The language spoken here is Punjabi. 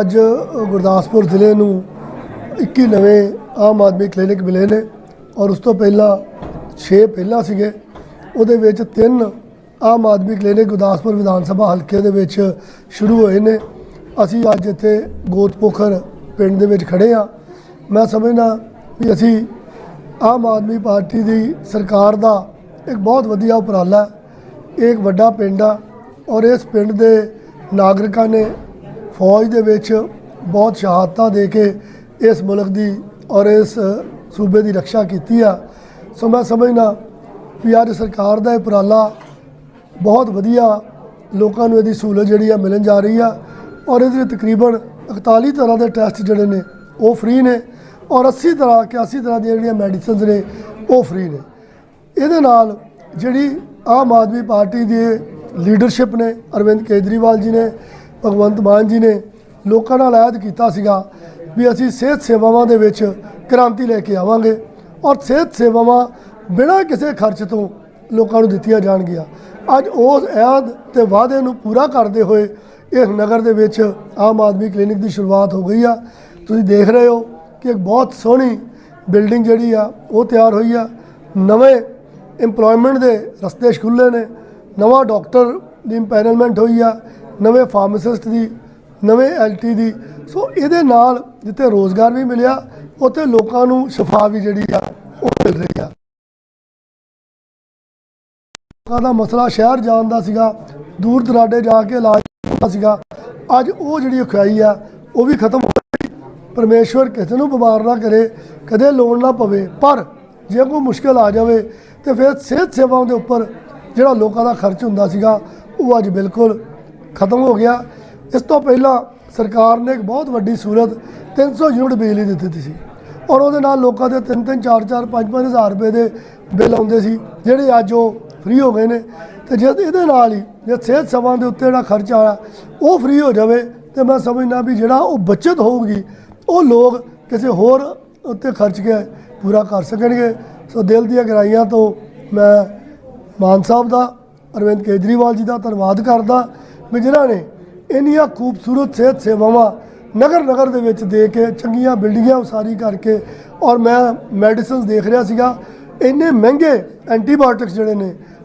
ਅੱਜ ਗੁਰਦਾਸਪੁਰ ਜ਼ਿਲ੍ਹੇ ਨੂੰ 21 ਨਵੇਂ ਆਮ ਆਦਮੀ ਕਲੀਨਿਕ ਮਿਲੇ ਨੇ ਔਰ ਉਸ ਤੋਂ ਪਹਿਲਾਂ 6 ਪਹਿਲਾਂ ਸੀਗੇ। ਉਹਦੇ ਵਿੱਚ ਤਿੰਨ ਆਮ ਆਦਮੀ ਕਲੀਨਿਕ ਗੁਰਦਾਸਪੁਰ ਵਿਧਾਨ ਸਭਾ ਹਲਕੇ ਦੇ ਵਿੱਚ ਸ਼ੁਰੂ ਹੋਏ ਨੇ। ਅਸੀਂ ਅੱਜ ਇੱਥੇ ਗੋਤਪੋਖਰ ਪਿੰਡ ਦੇ ਵਿੱਚ ਖੜੇ ਆ ਮੈਂ ਸਮਝਦਾ ਵੀ ਅਸੀਂ ਆਮ ਆਦਮੀ ਪਾਰਟੀ ਦੀ ਸਰਕਾਰ ਦਾ ਇੱਕ ਬਹੁਤ ਵਧੀਆ ਉਪਰਾਲਾ ਇਹ ਇੱਕ ਵੱਡਾ ਪਿੰਡ ਆ ਔਰ ਇਸ ਪਿੰਡ ਦੇ ਨਾਗਰਿਕਾਂ ਨੇ ਫੌਜ ਦੇ ਵਿੱਚ ਬਹੁਤ ਸ਼ਹਾਦਤਾਂ ਦੇ ਕੇ ਇਸ ਮੁਲਕ ਦੀ ਔਰ ਇਸ ਸੂਬੇ ਦੀ ਰੱਖਿਆ ਕੀਤੀ ਆ। ਸੋ ਮੈਂ ਸਮਝਦਾ ਵੀ ਅੱਜ ਸਰਕਾਰ ਦਾ ਇਹ ਉਪਰਾਲਾ ਬਹੁਤ ਵਧੀਆ ਲੋਕਾਂ ਨੂੰ ਇਹਦੀ ਸਹੂਲਤ ਜਿਹੜੀ ਆ ਮਿਲਣ ਜਾ ਰਹੀ ਆ ਔਰ ਇਹਦੇ ਤਕਰੀਬਨ 41 ਤਰ੍ਹਾਂ ਦੇ ਟੈਸਟ ਜਿਹੜੇ ਨੇ ਉਹ ਫ੍ਰੀ ਨੇ ਔਰ 80 ਤਰ੍ਹਾਂ 81 ਤਰ੍ਹਾਂ ਦੀਆਂ ਜਿਹੜੀਆਂ ਮੈਡੀਸਿਨਸ ਨੇ ਉਹ ਫ੍ਰੀ ਨੇ। ਇਹਦੇ ਨਾਲ ਜਿਹੜੀ ਆਮ ਆਦਮੀ ਪਾਰਟੀ ਦੀ ਲੀਡਰਸ਼ਿਪ ਨੇ ਅਰਵਿੰਦ ਕੇਜਰੀਵਾਲ ਜੀ ਨੇ ਭਗਵੰਤ ਮਾਨ ਜੀ ਨੇ ਲੋਕਾਂ ਨਾਲ ਅਹਿਦ ਕੀਤਾ ਸੀਗਾ ਵੀ ਅਸੀਂ ਸਿਹਤ ਸੇਵਾਵਾਂ ਦੇ ਵਿੱਚ ਕ੍ਰਾਂਤੀ ਲੈ ਕੇ ਆਵਾਂਗੇ ਔਰ ਸਿਹਤ ਸੇਵਾਵਾਂ ਬਿਨਾਂ ਕਿਸੇ ਖਰਚ ਤੋਂ ਲੋਕਾਂ ਨੂੰ ਦਿੱਤੀਆਂ ਜਾਣਗੀਆਂ। ਅੱਜ ਉਸ ਐਦ ਤੇ ਵਾਅਦੇ ਨੂੰ ਪੂਰਾ ਕਰਦੇ ਹੋਏ ਇਸ ਨਗਰ ਦੇ ਵਿੱਚ ਆਮ ਆਦਮੀ ਕਲੀਨਿਕ ਦੀ ਸ਼ੁਰੂਆਤ ਹੋ ਗਈ ਆ। ਤੁਸੀਂ ਦੇਖ ਰਹੇ ਹੋ ਕਿ ਇੱਕ ਬਹੁਤ ਸੋਹਣੀ ਬਿਲਡਿੰਗ ਜਿਹੜੀ ਆ, ਉਹ ਤਿਆਰ ਹੋਈ ਆ। ਨਵੇਂ EMPLOYMENT ਦੇ ਰਸਤੇ ਖੁੱਲ੍ਹੇ ਨੇ। ਨਵਾਂ ਡਾਕਟਰ ਦੀ ਇੰਪੈਨਲਮੈਂਟ ਹੋਈ ਆ। ਨਵੇਂ ਫਾਰਮਾਸਿਸਟ ਦੀ, ਨਵੇਂ ਐਲਟੀ ਦੀ। ਸੋ ਇਹਦੇ ਨਾਲ ਜਿੱਥੇ ਰੋਜ਼ਗਾਰ ਵੀ ਮਿਲਿਆ, ਉੱਥੇ ਲੋਕਾਂ ਨੂੰ ਸ਼ਿਫਾ ਵੀ ਜਿਹੜੀ ਆ, ਉਹ ਮਿਲ ਰਹੀ ਆ। ਲੋਕਾਂ ਦਾ ਮਸਲਾ ਸ਼ਹਿਰ ਜਾਣ ਦਾ ਸੀਗਾ, ਦੂਰ ਦਰਾਡੇ ਜਾ ਕੇ ਇਲਾਜ ਕਰਨਾ ਸੀਗਾ। ਅੱਜ ਉਹ ਜਿਹੜੀ ਖੁਆਈ ਆ, ਉਹ ਵੀ ਖਤਮ ਹੋ ਗਈ। ਪਰਮੇਸ਼ਵਰ ਕਿਸੇ ਨੂੰ ਬਿਮਾਰ ਨਾ ਕਰੇ, ਕਦੇ ਲੋੜ ਨਾ ਪਵੇ। ਪਰ ਜੇ ਕੋਈ ਮੁਸ਼ਕਲ ਆ ਜਾਵੇ, ਤੇ ਫਿਰ ਸਿਹਤ ਸੇਵਾਵਾਂ ਦੇ ਉੱਪਰ ਜਿਹੜਾ ਲੋਕਾਂ ਦਾ ਖਰਚ ਹੁੰਦਾ ਸੀਗਾ, ਉਹ ਅੱਜ ਬਿਲਕੁਲ ਖਤਮ ਹੋ ਗਿਆ। ਇਸ ਤੋਂ ਪਹਿਲਾਂ ਸਰਕਾਰ ਨੇ ਇੱਕ ਬਹੁਤ ਵੱਡੀ ਸਹੂਲਤ 300 ਯੂਨਿਟ ਬਿਜਲੀ ਦੀ ਦਿੱਤੀ ਸੀ। ਔਰ ਉਹਦੇ ਨਾਲ ਲੋਕਾਂ ਦੇ 3-3 4-4 5-5 ਹਜ਼ਾਰ ਰੁਪਏ ਦੇ ਬਿੱਲ ਆਉਂਦੇ ਸੀ, ਜਿਹੜੇ ਅੱਜ ਉਹ ਫ੍ਰੀ ਹੋ ਗਏ ਨੇ। ਤੇ ਜੇ ਇਹਦੇ ਨਾਲ ਹੀ ਜੇ ਸਿਹਤ ਸੇਵਾ ਦੇ ਉੱਤੇ ਜਿਹੜਾ ਖਰਚਾ ਆਇਆ ਉਹ ਫ੍ਰੀ ਹੋ ਜਾਵੇ, ਤੇ ਮੈਂ ਸਮਝਦਾ ਵੀ ਜਿਹੜਾ ਉਹ ਬਚਤ ਹੋਊਗੀ, ਉਹ ਲੋਕ ਕਿਸੇ ਹੋਰ ਉੱਤੇ ਖਰਚ ਕੇ ਪੂਰਾ ਕਰ ਸਕਣਗੇ। ਸੋ ਦਿਲ ਦੀਆਂ ਗਰਾਈਆਂ ਤੋਂ ਮੈਂ ਮਾਨ ਸਾਹਿਬ ਦਾ, ਅਰਵਿੰਦ ਕੇਜਰੀਵਾਲ ਜੀ ਦਾ ਧੰਨਵਾਦ ਕਰਦਾ। ਵੀ ਜਿਨ੍ਹਾਂ ਨੇ ਇੰਨੀਆਂ ਖੂਬਸੂਰਤ ਸਿਹਤ ਸੇਵਾਵਾਂ ਨਗਰ ਨਗਰ ਦੇ ਵਿੱਚ ਦੇ ਕੇ ਚੰਗੀਆਂ ਬਿਲਡਿੰਗਾਂ ਉਸਾਰੀ ਕਰਕੇ ਔਰ ਮੈਂ ਮੈਡੀਸਿਨਸ ਦੇਖ ਰਿਹਾ ਸੀਗਾ, ਇੰਨੇ ਮਹਿੰਗੇ ਐਂਟੀਬਾਇਓਟਿਕਸ ਜਿਹੜੇ ਨੇ